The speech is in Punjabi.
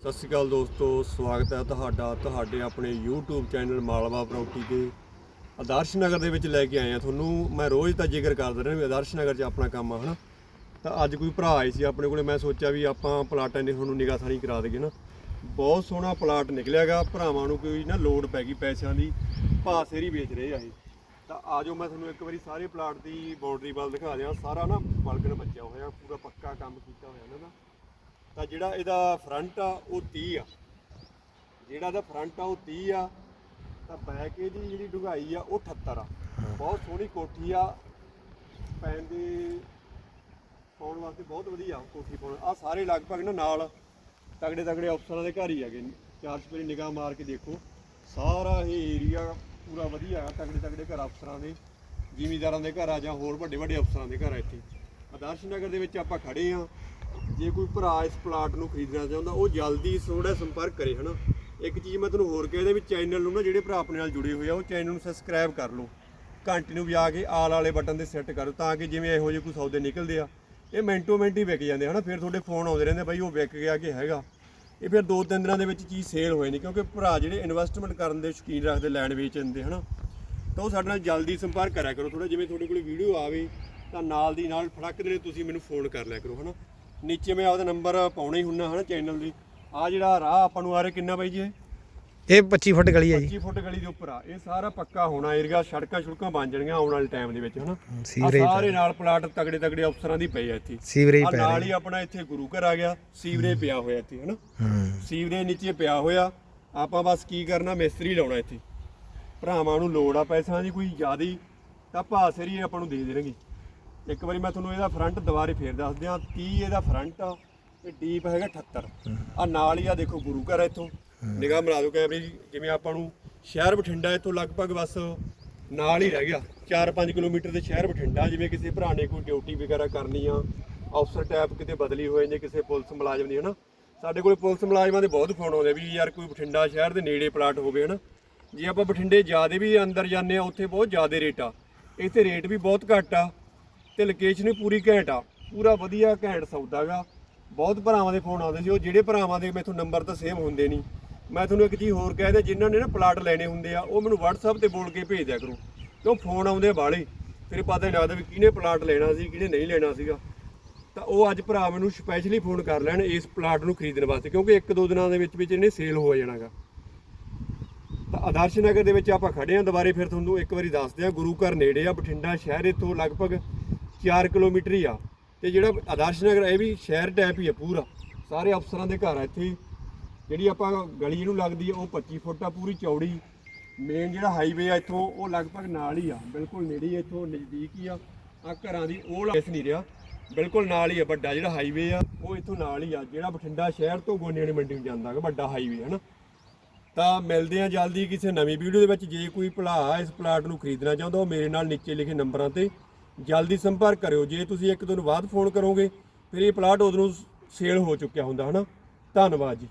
ਸਤਿ ਸ਼੍ਰੀ ਅਕਾਲ ਦੋਸਤੋ, ਸਵਾਗਤ ਹੈ ਤੁਹਾਡਾ, ਤੁਹਾਡੇ ਆਪਣੇ YouTube ਚੈਨਲ ਮਾਲਵਾ ਪ੍ਰਾਪਰਟੀ ਦੇ ਆਦਰਸ਼ ਨਗਰ ਦੇ ਵਿੱਚ ਲੈ ਕੇ ਆਏ ਆ ਤੁਹਾਨੂੰ। ਮੈਂ ਰੋਜ਼ ਤਾਂ ਜ਼ਿਕਰ ਕਰਦਾ ਰਿਹਾ ਵੀ ਆਦਰਸ਼ ਨਗਰ 'ਚ ਆਪਣਾ ਕੰਮ ਆ, ਹਨਾ? ਤਾਂ ਅੱਜ ਕੋਈ ਭਰਾ ਆਏ ਸੀ ਆਪਣੇ ਕੋਲੇ, ਮੈਂ ਸੋਚਿਆ ਵੀ ਆਪਾਂ ਪਲਾਟਾਂ ਦੀ ਤੁਹਾਨੂੰ ਨਿਗਾਹ ਕਰਾ ਦਈਏ ਨਾ ਬਹੁਤ ਸੋਹਣਾ ਪਲਾਟ ਨਿਕਲਿਆਗਾ ਭਰਾਵਾਂ ਨੂੰ ਕੋਈ ਨਾ ਲੋੜ ਪੈ ਗਈ ਪੈਸਿਆਂ ਦੀ ਭਾਸੇਰੀ ਵੇਚ ਰਹੇ ਆ ਇਹ। ਤਾਂ ਆਜੋ ਮੈਂ ਤੁਹਾਨੂੰ ਇੱਕ ਵਾਰੀ ਸਾਰੇ ਪਲਾਟ ਦੀ ਬਾਉਂਡਰੀ ਵੱਲ ਦਿਖਾ ਦਿਆਂ। ਸਾਰਾ ਨਾ ਬਲਗਨ ਬਚਿਆ ਹੋਇਆ, ਪੂਰਾ ਪੱਕਾ ਕੰਮ ਕੀਤਾ ਹੋਇਆ ਇਹਨਾਂ ਦਾ। ਤਾਂ ਜਿਹੜਾ ਇਹਦਾ ਫਰੰਟ ਆ ਉਹ 30 ਆ। ਜਿਹੜਾ ਇਹਦਾ ਫਰੰਟ ਆ ਉਹ 30 ਆ। ਤਾਂ ਬੈਕ ਇਹਦੀ ਜਿਹੜੀ ਡੁਗਾਈ ਆ ਉਹ 78 ਆ। ਬਹੁਤ ਸੋਹਣੀ ਕੋਠੀ ਆ। ਪੈਣ ਦੇ ਪਾਉਣ ਵਾਸਤੇ ਬਹੁਤ ਵਧੀਆ ਕੋਠੀ ਪਾਉਣ। ਆ ਸਾਰੇ ਲਗਭਗ ਨਾ ਨਾਲ ਤਗੜੇ ਤਗੜੇ ਅਫਸਰਾਂ ਦੇ ਘਰ ਹੀ ਹੈਗੇ। ਚਾਰ ਸਪੇਰੀ ਨਿਗਾਹ ਮਾਰ ਕੇ ਦੇਖੋ। ਸਾਰਾ ਇਹ ਏਰੀਆ ਪੂਰਾ ਵਧੀਆ ਹੈ ਤਗੜੇ ਤਗੜੇ ਘਰ ਅਫਸਰਾਂ ਦੇ। ਜ਼ਿਮੀਂਦਾਰਾਂ ਦੇ ਘਰ ਆ ਜਾਂ ਹੋਰ ਵੱਡੇ ਵੱਡੇ ਅਫਸਰਾਂ ਦੇ ਘਰ ਆ ਇੱਥੇ। ਆਦਰਸ਼ ਨਗਰ ਦੇ ਵਿੱਚ ਆਪਾਂ ਖੜੇ ਆ। ਜੇ ਕੋਈ ਭਰਾ ਇਸ ਪਲਾਟ ਨੂੰ ਖਰੀਦਣਾ ਚਾਹੁੰਦਾ, ਉਹ ਜਲਦੀ ਥੋੜਾ ਸੰਪਰਕ ਕਰੇ, ਹਨਾ? ਇੱਕ ਚੀਜ਼ ਮੈਂ ਤੁਹਾਨੂੰ ਹੋਰ ਕਹਿ ਦਿਆਂ ਵੀ ਚੈਨਲ ਨੂੰ ਨਾ ਜਿਹੜੇ ਭਰਾ ਆਪਣੇ ਨਾਲ ਜੁੜੇ ਹੋਏ ਆ, ਉਹ ਚੈਨਲ ਨੂੰ ਸਬਸਕ੍ਰਾਈਬ ਕਰ ਲਓ। ਘੰਟੀ ਨੂੰ ਵਜਾ ਕੇ ਆਲ ਵਾਲੇ ਬਟਨ ਤੇ ਸੈੱਟ ਕਰੋ, ਤਾਂ ਕਿ ਜਿਵੇਂ ਇਹੋ ਜਿਹੇ ਕੋਈ ਸੌਦੇ ਨਿਕਲਦੇ ਆ, ਇਹ ਮਿੰਟੋ ਮਿੰਟ ਹੀ ਵਿਕ ਜਾਂਦੇ ਹਨਾ? ਫਿਰ ਤੁਹਾਡੇ ਫੋਨ ਆਉਂਦੇ ਰਹਿੰਦੇ ਬਾਈ ਉਹ ਵਿਕ ਗਿਆ ਕਿ ਹੈਗਾ। ਇਹ ਫਿਰ ਦੋ ਤਿੰਨ ਦਿਨਾਂ ਦੇ ਵਿੱਚ ਚੀਜ਼ ਸੇਲ ਹੋਏ ਨਹੀਂ ਕਿਉਂਕਿ ਭਰਾ ਜਿਹੜੇ ਇਨਵੈਸਟਮੈਂਟ ਕਰਨ ਦੇ ਸ਼ੌਕੀਨ ਰੱਖਦੇ ਲੈਣ ਵੇਚਣ ਦੇ, ਹਨਾ? ਤਾਂ ਉਹ ਸਾਡੇ ਨਾਲ ਜਲਦੀ ਸੰਪਰਕ ਕਰਿਆ ਕਰੋ ਥੋੜਾ ਜਿਵੇਂ ਤੁਹਾਡੇ ਕੋਲ ਵੀਡੀਓ ਆਵੇ, ਤਾਂ ਨਾਲ ਦੀ ਨਾਲ ਫੜਕ ਦੇ ਤੁਸੀਂ ਮੈਨੂੰ ਫੋਨ ਕਰ ਲਿਆ ਕਰੋ, ਹਨਾ? ਨੀਚੇ ਮੈਂ ਆਪਦਾ ਨੰਬਰ ਪਾਉਣਾ ਹੀ ਹੁੰਨਾ ਹਨਾ ਚੈਨਲ ਦੀ। ਆ ਜਿਹੜਾ ਰਾਹ ਆਪਾਂ ਨੂੰ ਆ ਰਿਹਾ ਕਿੰਨਾ ਬਾਈ ਜੀ ਇਹ? ਇਹ 25 ਫੁੱਟ ਗਲੀ ਹੈ ਜੀ। 25 ਫੁੱਟ ਗਲੀ ਦੇ ਉੱਪਰ ਆ। ਇਹ ਸਾਰਾ ਪੱਕਾ ਹੋਣਾ ਏਰੀਆ ਸੜਕਾਂ ਛੁੜਕਾਂ ਬਣ ਜਾਣਗੀਆਂ ਆਉਣ ਵਾਲੇ ਟਾਈਮ ਦੇ ਵਿੱਚ ਹਨਾ। ਆਹ ਸੀਵਰੇਜ ਸਾਰੇ ਨਾਲ ਪਲਾਟ ਤਗੜੇ ਤਗੜੇ ਅਫਸਰਾਂ ਦੀ ਪਏ ਆ ਇੱਥੇ। ਸੀਵਰੇਜ ਆਹ ਪੈ ਨਾਲ ਹੀ ਆਪਣਾ ਇੱਥੇ ਗੁਰੂ ਘਰ ਆ ਗਿਆ ਸੀਵਰੇਜ ਪਿਆ ਹੋਇਆ ਇੱਥੇ ਹਨਾ। ਹੂੰ। ਸੀਵਰੇਜ ਨੀਚੇ ਪਿਆ ਹੋਇਆ। ਆਪਾਂ ਬਸ ਕੀ ਕਰਨਾ ਮਿਸਤਰੀ ਲਾਉਣਾ ਇੱਥੇ। ਭਰਾਵਾਂ ਨੂੰ ਲੋੜ ਆ ਪੈਸਿਆਂ ਦੀ ਕੋਈ ਜ਼ਿਆਦੀ ਤਾਂ ਭਾਸਰੀ ਆਪਾਂ ਨੂੰ ਦੇ ਦੇਣਗੇ। ਇੱਕ ਵਾਰੀ ਮੈਂ ਤੁਹਾਨੂੰ ਇਹਦਾ ਫਰੰਟ ਦੁਬਾਰੇ ਫੇਰ ਦੱਸ ਦਿਆਂ 30 ਇਹਦਾ ਫਰੰਟ ਆ ਤੇ ਡੀਪ ਹੈਗਾ 78 ਆ ਨਾਲ ਹੀ ਆ ਦੇਖੋ ਗੁਰੂ ਘਰ ਆ ਇੱਥੋਂ। ਨਿਗਾਹ ਮਰਾ ਦਿਓ ਕੈਮਰੇ ਦੀ ਜਿਵੇਂ ਆਪਾਂ ਨੂੰ ਸ਼ਹਿਰ ਬਠਿੰਡਾ ਇੱਥੋਂ ਲਗਭਗ ਬਸ ਨਾਲ ਹੀ ਰਹਿ ਗਿਆ। 4-5 ਕਿਲੋਮੀਟਰ ਦੇ ਸ਼ਹਿਰ ਬਠਿੰਡਾ, ਜਿਵੇਂ ਕਿਸੇ ਭਰਾ ਨੇ ਕੋਈ ਡਿਊਟੀ ਵਗੈਰਾ ਕਰਨੀ ਆ ਅਫਸਰ ਟੈਪ ਕਿਤੇ ਬਦਲੀ ਹੋਏ ਨੇ, ਕਿਸੇ ਪੁਲਿਸ ਮੁਲਾਜ਼ਮ ਦੀ, ਹਨਾ? ਸਾਡੇ ਕੋਲ ਪੁਲਿਸ ਮੁਲਾਜ਼ਮਾਂ ਦੇ ਬਹੁਤ ਫੋਨ ਆਉਂਦੇ ਵੀ ਯਾਰ ਕੋਈ ਬਠਿੰਡਾ ਸ਼ਹਿਰ ਦੇ ਨੇੜੇ ਪਲਾਟ ਹੋਵੇ, ਹਨਾ? ਜੇ ਆਪਾਂ ਬਠਿੰਡੇ ਜ਼ਿਆਦੇ ਵੀ ਅੰਦਰ ਜਾਂਦੇ ਆ, ਉੱਥੇ ਬਹੁਤ ਜ਼ਿਆਦੇ ਰੇਟ ਆ। ਇੱਥੇ ਰੇਟ ਵੀ ਬਹੁਤ ਘੱਟ ਆ। ਤੇ ਲੋਕੇਸ਼ਨ ਵੀ ਪੂਰੀ ਘੈਂਟ ਆ। ਪੂਰਾ ਵਧੀਆ ਘੈਂਟ ਸੌਦਾਗਾ ਬਹੁਤ ਭਰਾਵਾਂ ਦੇ ਫੋਨ ਆਉਂਦੇ ਸੀ। ਉਹ ਜਿਹੜੇ ਭਰਾਵਾਂ ਦੇ ਮੈਥੋਂ ਨੰਬਰ ਤਾਂ ਸੇਮ ਹੁੰਦੇ ਨਹੀਂ ਮੈਂ ਤੁਹਾਨੂੰ ਇੱਕ ਚੀਜ਼ ਹੋਰ ਕਹਿ ਦਿਆਂ, ਜਿਨ੍ਹਾਂ ਨੇ ਨਾ ਪਲਾਟ ਲੈਣੇ ਹੁੰਦੇ ਆ, ਉਹ ਮੈਨੂੰ WhatsApp ਤੇ ਬੋਲ ਕੇ ਭੇਜ ਦਿਆ ਕਰੋ। ਕਿਉਂ? ਫੋਨ ਆਉਂਦੇ ਬਾਲੇ ਫਿਰ ਪਤਾ ਨਹੀਂ ਲੱਗਦਾ ਵੀ ਕਿਹਨੇ ਪਲਾਟ ਲੈਣਾ ਸੀ, ਕਿਹਨੇ ਨਹੀਂ ਲੈਣਾ ਸੀਗਾ। ਤਾਂ ਉਹ ਅੱਜ ਭਰਾ ਮੈਨੂੰ ਸਪੈਸ਼ਲੀ ਫੋਨ ਕਰ ਲੈਣ ਇਸ ਪਲਾਟ ਨੂੰ ਖਰੀਦਣ ਵਾਸਤੇ, ਕਿਉਂਕਿ ਇੱਕ ਦੋ ਦਿਨਾਂ ਦੇ ਵਿੱਚ ਵਿੱਚ ਇਹਨੇ ਸੇਲ ਹੋ ਜਾਣਾਗਾ ਤਾਂ ਆਦਰਸ਼ ਨਗਰ ਦੇ ਵਿੱਚ ਆਪਾਂ ਖੜੇ ਆਂ ਦੁਬਾਰੇ ਫਿਰ ਤੁਹਾਨੂੰ ਇੱਕ ਵਾਰੀ ਦੱਸਦੇ ਆ ਗੁਰੂ ਘਰ ਨੇੜੇ ਆ, ਬਠਿੰਡਾ ਸ਼ਹਿਰ, ਇੱਥੋਂ ਲਗਭਗ 4 ਕਿਲੋਮੀਟਰ ਹੀ ਆ। ਤੇ ਜਿਹੜਾ ਆਦਰਸ਼ ਨਗਰ ਇਹ ਵੀ ਸ਼ਹਿਰ ਟੈਪ ਹੀ ਆ ਪੂਰਾ। ਸਾਰੇ ਅਫਸਰਾਂ ਦੇ ਘਰ ਆ ਇੱਥੇ। ਜਿਹੜੀ ਆਪਾਂ ਗਲੀ ਨੂੰ ਲੱਗਦੀ ਆ, ਉਹ 25 ਫੁੱਟ ਆ, ਪੂਰੀ ਚੌੜੀ। ਮੇਨ ਜਿਹੜਾ ਹਾਈਵੇ ਆ ਇੱਥੋਂ, ਉਹ ਲਗਭਗ ਨਾਲ ਹੀ ਆ। ਬਿਲਕੁਲ ਨੇੜੇ ਹੀ ਇੱਥੋਂ, ਨਜ਼ਦੀਕ ਹੀ ਆ। ਆ ਘਰਾਂ ਦੀ ਉਹ ਇਸ ਨਹੀਂ ਰਿਹਾ। ਬਿਲਕੁਲ ਨਾਲ ਹੀ ਆ ਵੱਡਾ ਜਿਹੜਾ ਹਾਈਵੇ ਆ, ਉਹ ਇੱਥੋਂ ਨਾਲ ਹੀ ਆ। ਜਿਹੜਾ ਬਠਿੰਡਾ ਸ਼ਹਿਰ ਤੋਂ ਗੋਨੇ ਵਾਲੀ ਮੰਡੀ ਨੂੰ ਜਾਂਦਾ ਹੈ ਵੱਡਾ ਹਾਈਵੇ ਹੈ ਨਾ ਤਾਂ ਮਿਲਦੇ ਆ ਜਲਦੀ ਕਿਸੇ ਨਵੀਂ ਵੀਡੀਓ ਦੇ ਵਿੱਚ। ਜੇ ਕੋਈ ਭਲਾ ਇਸ ਪਲਾਟ ਨੂੰ ਖਰੀਦਣਾ ਚਾਹੁੰਦਾ, ਉਹ ਮੇਰੇ ਨਾਲ ਨੀਚੇ ਲਿਖੇ ਨੰਬਰਾਂ ਤੇ ਜਲਦੀ ਸੰਪਰਕ ਕਰਿਓ। ਜੇ ਤੁਸੀਂ ਇੱਕ ਦਿਨ ਬਾਅਦ ਫੋਨ ਕਰੋਗੇ, ਫਿਰ ਇਹ ਪਲਾਟ ਉਦੋਂ ਸੇਲ ਹੋ ਚੁੱਕਿਆ ਹੁੰਦਾ, ਹਨਾ? ਧੰਨਵਾਦ ਜੀ।